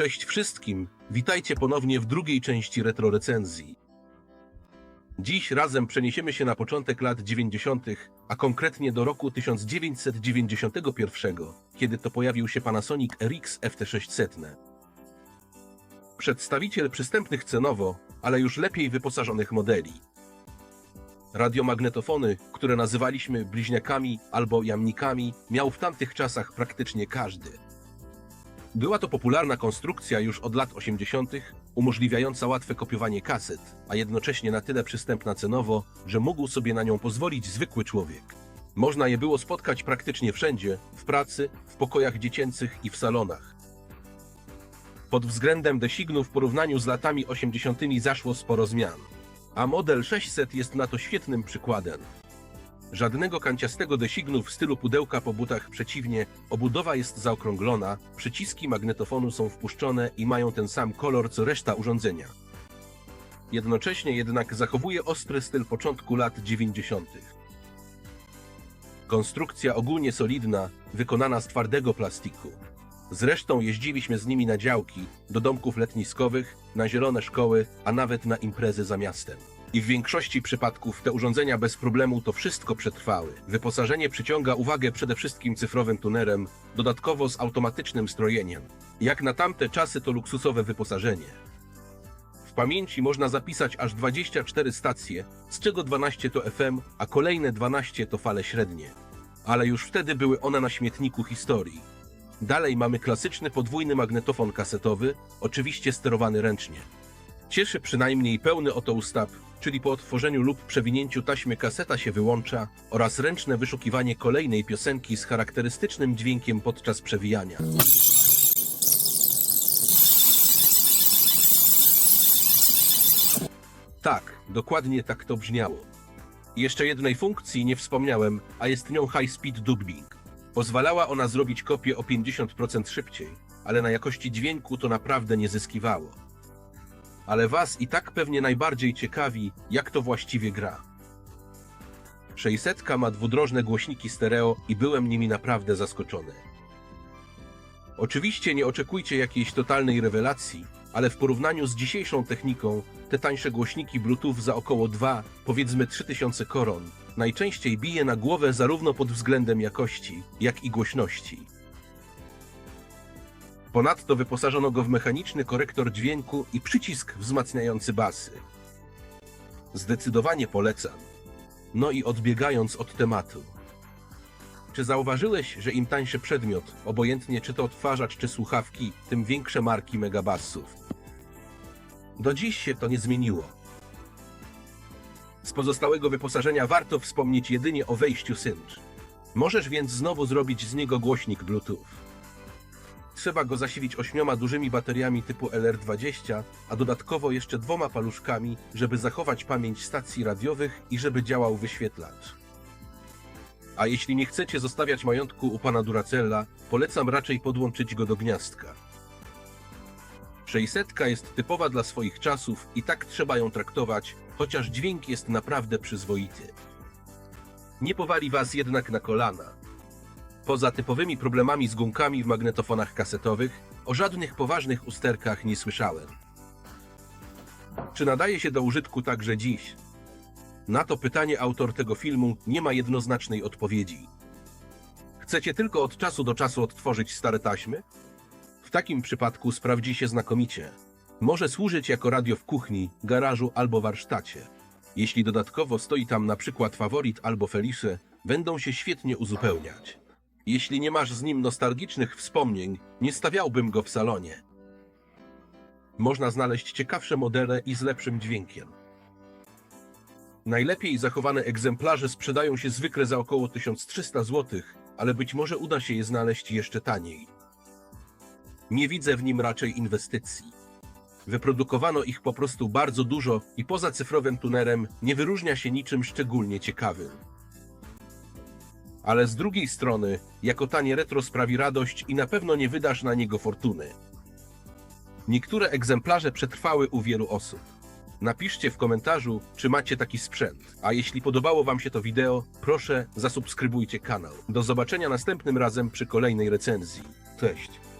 Cześć wszystkim, witajcie ponownie w drugiej części retro recenzji. Dziś razem przeniesiemy się na początek lat 90., a konkretnie do roku 1991, kiedy to pojawił się Panasonic RX FT600. Przedstawiciel przystępnych cenowo, ale już lepiej wyposażonych modeli. Radiomagnetofony, które nazywaliśmy bliźniakami albo jamnikami, miał w tamtych czasach praktycznie każdy. Była to popularna konstrukcja już od lat 80., umożliwiająca łatwe kopiowanie kaset, a jednocześnie na tyle przystępna cenowo, że mógł sobie na nią pozwolić zwykły człowiek. Można je było spotkać praktycznie wszędzie w pracy, w pokojach dziecięcych i w salonach. Pod względem designu w porównaniu z latami 80. zaszło sporo zmian, a model 600 jest na to świetnym przykładem. Żadnego kanciastego designu w stylu pudełka po butach, przeciwnie, obudowa jest zaokrąglona, przyciski magnetofonu są wpuszczone i mają ten sam kolor co reszta urządzenia. Jednocześnie jednak zachowuje ostry styl początku lat 90. Konstrukcja ogólnie solidna, wykonana z twardego plastiku. Zresztą jeździliśmy z nimi na działki, do domków letniskowych, na zielone szkoły, a nawet na imprezy za miastem. I w większości przypadków te urządzenia bez problemu to wszystko przetrwały. Wyposażenie przyciąga uwagę przede wszystkim cyfrowym tunerem, dodatkowo z automatycznym strojeniem. Jak na tamte czasy to luksusowe wyposażenie. W pamięci można zapisać aż 24 stacje, z czego 12 to FM, a kolejne 12 to fale średnie. Ale już wtedy były one na śmietniku historii. Dalej mamy klasyczny podwójny magnetofon kasetowy, oczywiście sterowany ręcznie. Cieszy przynajmniej pełny oto ustaw, czyli po otworzeniu lub przewinięciu taśmy kaseta się wyłącza oraz ręczne wyszukiwanie kolejnej piosenki z charakterystycznym dźwiękiem podczas przewijania. Tak, dokładnie tak to brzmiało. Jeszcze jednej funkcji nie wspomniałem, a jest nią High Speed Dubbing. Pozwalała ona zrobić kopię o 50% szybciej, ale na jakości dźwięku to naprawdę nie zyskiwało. Ale Was i tak pewnie najbardziej ciekawi, jak to właściwie gra. 600 ma dwudrożne głośniki stereo i byłem nimi naprawdę zaskoczony. Oczywiście nie oczekujcie jakiejś totalnej rewelacji, ale w porównaniu z dzisiejszą techniką, te tańsze głośniki Bluetooth za około 2, powiedzmy 3000 koron, najczęściej bije na głowę zarówno pod względem jakości, jak i głośności. Ponadto wyposażono go w mechaniczny korektor dźwięku i przycisk wzmacniający basy. Zdecydowanie polecam. No i odbiegając od tematu. Czy zauważyłeś, że im tańszy przedmiot, obojętnie czy to odtwarzacz czy słuchawki, tym większe marki megabassów? Do dziś się to nie zmieniło. Z pozostałego wyposażenia warto wspomnieć jedynie o wejściu Synch. Możesz więc znowu zrobić z niego głośnik Bluetooth. Trzeba go zasilić ośmioma dużymi bateriami typu LR20, a dodatkowo jeszcze dwoma paluszkami, żeby zachować pamięć stacji radiowych i żeby działał wyświetlacz. A jeśli nie chcecie zostawiać majątku u pana Duracella, polecam raczej podłączyć go do gniazdka. 600 jest typowa dla swoich czasów i tak trzeba ją traktować, chociaż dźwięk jest naprawdę przyzwoity. Nie powali was jednak na kolana. Poza typowymi problemami z gumkami w magnetofonach kasetowych, o żadnych poważnych usterkach nie słyszałem. Czy nadaje się do użytku także dziś? Na to pytanie autor tego filmu nie ma jednoznacznej odpowiedzi. Chcecie tylko od czasu do czasu odtworzyć stare taśmy? W takim przypadku sprawdzi się znakomicie. Może służyć jako radio w kuchni, garażu albo warsztacie. Jeśli dodatkowo stoi tam na przykład faworit albo felisze, będą się świetnie uzupełniać. Jeśli nie masz z nim nostalgicznych wspomnień, nie stawiałbym go w salonie. Można znaleźć ciekawsze modele i z lepszym dźwiękiem. Najlepiej zachowane egzemplarze sprzedają się zwykle za około 1300 zł, ale być może uda się je znaleźć jeszcze taniej. Nie widzę w nim raczej inwestycji. Wyprodukowano ich po prostu bardzo dużo i poza cyfrowym tunerem nie wyróżnia się niczym szczególnie ciekawym. Ale z drugiej strony, jako tanie retro sprawi radość i na pewno nie wydasz na niego fortuny. Niektóre egzemplarze przetrwały u wielu osób. Napiszcie w komentarzu, czy macie taki sprzęt. A jeśli podobało Wam się to wideo, proszę zasubskrybujcie kanał. Do zobaczenia następnym razem przy kolejnej recenzji. Cześć!